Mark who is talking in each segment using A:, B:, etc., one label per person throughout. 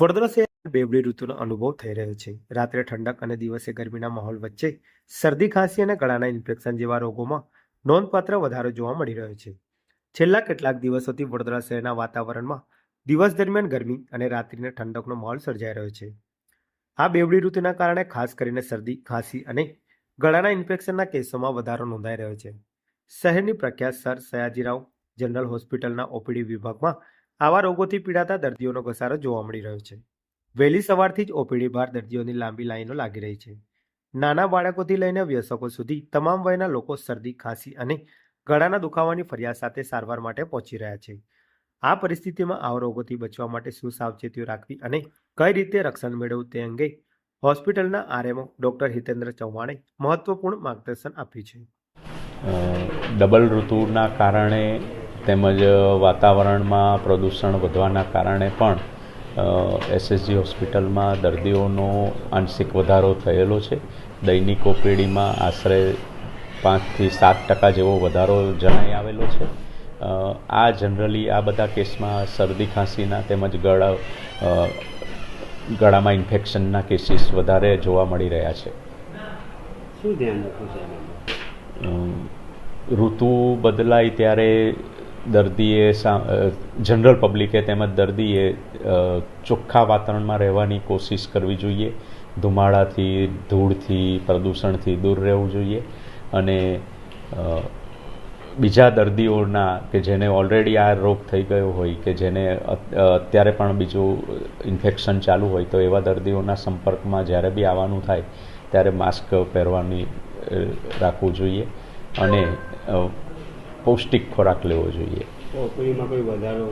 A: વડોદરા શહેર બેવડી ઋતુનો અનુભવ થઈ રહ્યો છે. રાત્રે ઠંડક અને દિવસે ગરમીના માહોલ વચ્ચે શરદી, ખાંસી અને ગળાના ઇન્ફેક્શન જેવા રોગોમાં નોંધપાત્ર વધારો જોવા મળી રહ્યો છે. છેલ્લા કેટલાક દિવસોથી વડોદરા શહેરના વાતાવરણમાં દિવસ દરમિયાન ગરમી અને રાત્રિને ઠંડકનો માહોલ સર્જાઈ રહ્યો છે. આ બેવડી ઋતુના કારણે ખાસ કરીને શરદી, ખાંસી અને ગળાના ઇન્ફેક્શનના કેસોમાં વધારો નોંધાઈ રહ્યો છે. શહેરની પ્રખ્યાત સર સયાજીરાવ જનરલ હોસ્પિટલના ઓપીડી વિભાગમાં આવા રોગોથી પીડાતા દર્દીઓનો ઘસારો જોવા મળી રહ્યો છે. વહેલી સવારથી જ ઓપીડી બહાર દર્દીઓની લાંબી લાઈનો લાગી રહી છે. નાના બાળકોથી લઈને વ્યસકો સુધી તમામ વયના લોકો શરદી, ખાંસી અને ગળાના દુખાવાની ફરિયાદ સાથે સારવાર માટે પહોંચી રહ્યા છે. આ પરિસ્થિતિમાં આવા રોગોથી બચવા માટે શું સાવચેતીઓ રાખવી અને કઈ રીતે રક્ષણ મેળવવું તે અંગે હોસ્પિટલના આરએમઓ ડોક્ટર હિતેન્દ્ર ચૌહાણે મહત્વપૂર્ણ માર્ગદર્શન આપ્યું છે.
B: ડબલ ઋતુના કારણે તેમજ વાતાવરણમાં પ્રદૂષણ વધવાના કારણે પણ એસએસજી હોસ્પિટલમાં દર્દીઓનો આંશિક વધારો થયેલો છે. દૈનિક ઓપીડીમાં આશરે પાંચથી સાત ટકા જેવો વધારો જણાઈ આવેલો છે. આ જનરલી આ બધા કેસમાં શરદી ખાંસીના તેમજ ગળા ગળામાં ઇન્ફેક્શનના કેસીસ વધારે જોવા મળી રહ્યા છે.
C: શું ધ્યાન રાખવું
B: ઋતુ બદલાય ત્યારે દર્દીએ જનરલ પબ્લિકે તેમજ દર્દીએ ચોખ્ખા વાતાવરણમાં રહેવાની કોશિશ કરવી જોઈએ. ધુમાડાથી, ધૂળથી, પ્રદૂષણથી દૂર રહેવું જોઈએ. અને બીજા દર્દીઓના કે જેને ઓલરેડી આ રોગ થઈ ગયો હોય કે જેને અત્યારે પણ બીજું ઇન્ફેક્શન ચાલુ હોય તો એવા દર્દીઓના સંપર્કમાં જ્યારે બી આવવાનું થાય ત્યારે માસ્ક પહેરવાની રાખવું જોઈએ. અને પૌષ્ટિક ખોરાક લેવો જોઈએ.
C: ઓપીડીમાં કોઈ વધારો?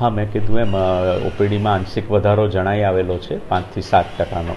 B: હા મેં કીધું એમ ઓપીડીમાં આંશિક વધારો જણાઈ આવેલો છે પાંચથી સાત ટકાનો.